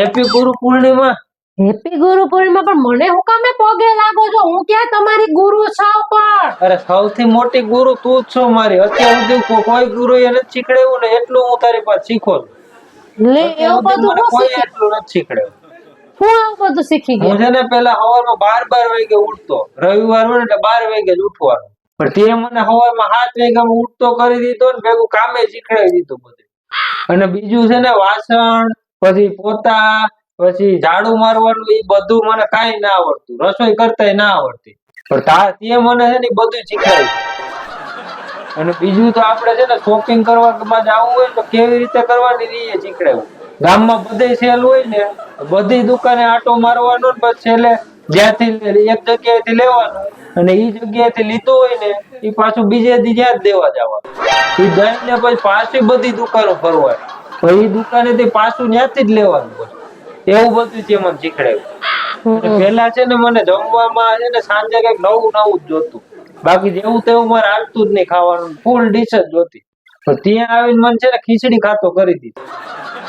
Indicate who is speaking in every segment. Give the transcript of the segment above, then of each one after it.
Speaker 1: Happy Guru Purnima.
Speaker 2: Happy Guru Purnima પણ મને હું કામે પગે લાગો છો? હું ક્યાં તમારી ગુરુ છાવ પણ?
Speaker 1: અરે સૌથી મોટી ગુરુ તું જ છો મારી. અત્યાર સુધી કોઈ ગુરુ એને શીખડેવું ને એટલું હું તારી પાસે શીખો
Speaker 2: લે એવું બધું
Speaker 1: કોઈ એટલું નથી શીખડાવ્યું.
Speaker 2: હું આવું બધું શીખી
Speaker 1: હું
Speaker 2: ગઈ
Speaker 1: છે ને પેલા સવારમાં બાર બાર વાગે ઉઠતો. રવિવાર હોય ને એટલે બાર વાગે જ ઉઠવાનું. પણ તે મને સવારમાં સાત વાગ્યા ઉઠતો કરી દીધો ને ભેગું કામે શીખડાવી દીધું બધું. અને બીજું છે ને વાસણ પછી પોતા, પછી ઝાડુ મારવાનું એ બધું મને કાઈ ના આવડતું. રસોઈ કરતા ના આવડતી. તા મને છે ને બધું શીખડાવ્યું અને બીજું તો આપણે છે ને શોપિંગ કરવા જવું હોય તો કેવી રીતે કરવાની એ શીખડાવ્યું ગામમાં બધે સેલ હોય ને, બધી દુકાને આટો મારવાનો ને પછી છેલ્લે જ્યાંથી એક જગ્યાએથી લેવાનું. અને એ જગ્યાએથી લીધું હોય ને એ પાછું બીજે જ્યાં દેવા જવાનું. એ જઈને પછી પાછી બધી દુકાનો ફરવાની પછી દુકાને દુકાનેથી પાછું ત્યાંથી જ લેવાનું હોય. એવું બધું છે મને શીખડાયું. પેલા છે ને મને જમવામાં છે ને સાંજે કંઈક નવું નવું જ જોતું. બાકી જેવું તેવું મારે હાલતું જ નહીં ખાવાનું. ફૂલ ડીશ જ જોતી. પણ ત્યાં આવીને મને છે ને ખીચડી ખાતો કરી દીધી.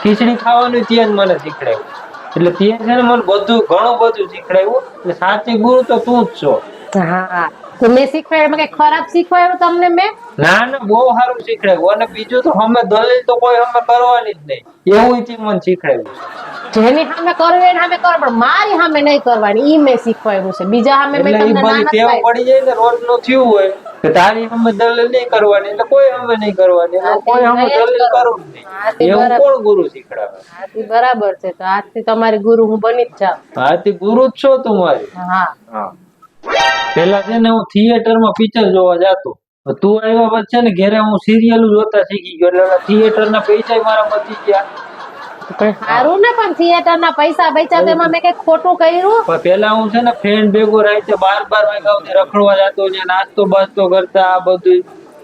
Speaker 1: ખીચડી ખાવાનું ત્યાં જ મને શીખડાવ્યું એટલે ત્યાં છે ને મને બધું ઘણું બધું શીખડાયું. એટલે સાચી ગુરુ તો તું જ છો.
Speaker 2: હા. તો મેં શીખવાડ્યું. કઈ ખરાબ શીખવાડ્યું તમને મેં?
Speaker 1: ના ના બહુ સારું શીખવાડ્યું. અને બીજું તો અમે દલીલ તો કોઈ અમે કરવાની જ નહીં. એવું થી મને શીખડાવ્યું
Speaker 2: જેની સામે કરવી એને સામે કરો પણ મારી સામે નહીં કરવાની. ઈ મેં શીખવાડ્યું છે. બીજા સામે મેં તમને ના નથી
Speaker 1: પડી જાય ને રોજનું થયું હોય કે તારી સામે દલીલ નહીં કરવાની એટલે કોઈ અમે નહીં કરવાની. એટલે કોઈ અમે દલીલ
Speaker 2: કરવું.
Speaker 1: નહીં. એવું કોણ ગુરુ શીખડાવે
Speaker 2: આથી બરાબર છે. તો આજથી તમારી ગુરુ હું બની જ જાઉં.
Speaker 1: આથી ગુરુ જ છો તું મારી.
Speaker 2: હા.
Speaker 1: હા. પેલા છે ને હું થિયેટરમાં પિક્ચર જોવા જતો. તું આવ્યા પછી છે ને ઘરે હું સિરિયલ જોતા શીખી ગયો. એટલે થિયેટર ના પૈસા મારા બચી ગયા.
Speaker 2: સારું ને પણ થિયેટર ના પૈસા બચ્યા તો એમાં મેં કઈ ખોટું કર્યું?
Speaker 1: પણ પેલા હું છે ને ફ્રેન્ડ ભેગો રાતે બાર બાર વાગ્યા સુધી રખડવા જતો ને નાસ્તો બાસ્તો કરતા આ બધું.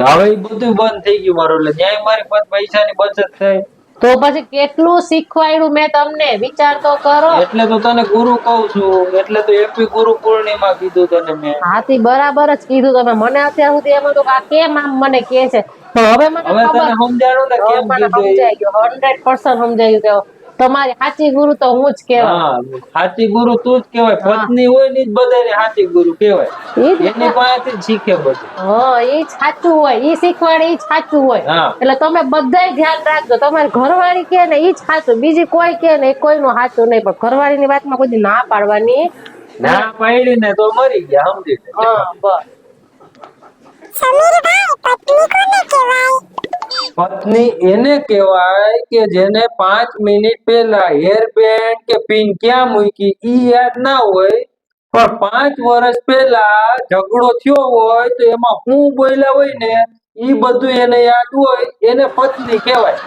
Speaker 1: હવે બધું બંધ થઈ ગયું મારું. એટલે જ્યાં મારી પાસે પૈસાની બચત થઈ
Speaker 2: તો પછી કેટલું શીખવાડ્યું મેં તમને? વિચાર તો કરો.
Speaker 1: એટલે તો તને ગુરુ કહું છું. એટલે તો એપી ગુરુ પૂર્ણિમા કીધું તને મેં.
Speaker 2: હાથી બરાબર જ કીધું તમે. મને અત્યાર સુધી એમ હતું કે આ કેમ આમ મને કે છે? હવે મને ખબર.
Speaker 1: સમજાણું ને કેમ?
Speaker 2: સમજાઈ ગયું. હંડ્રેડ પર્સન્ટ સમજાયું કે તમારી સાચી ગુરુ તો હું જ કહેવાય.
Speaker 1: સાચી ગુરુ તું જ કહેવાય. પત્ની હોય ને જ બધાને સાચી ગુરુ કહેવાય. એની પાસેથી શીખે બધું.
Speaker 2: હા એ સાચું હોય. એ શીખવાડે એ સાચું હોય. એટલે તમે બધાય ધ્યાન રાખજો. તમારી ઘરવાળી કે ને એ જ સાચું બીજી કોઈ કે ને કોઈ કોઈનું સાચું નહીં. પણ ઘરવાળીની વાતમાં કોઈ ના પાડવાની.
Speaker 1: ના પાડી ને તો મરી ગયા સમજી
Speaker 2: હા બસ.
Speaker 1: પત્ની એને કહેવાય કે જેને પાંચ મિનિટ પહેલા હેર બેન્ડ કે પિન ક્યાં મૂકી ઈ યાદ ના હોય, પણ પાંચ વર્ષ પહેલા ઝઘડો થયો હોય તો એમાં હું બોલ્યા હોય ને, ઈ બધું એને યાદ હોય, એને પત્ની કહેવાય.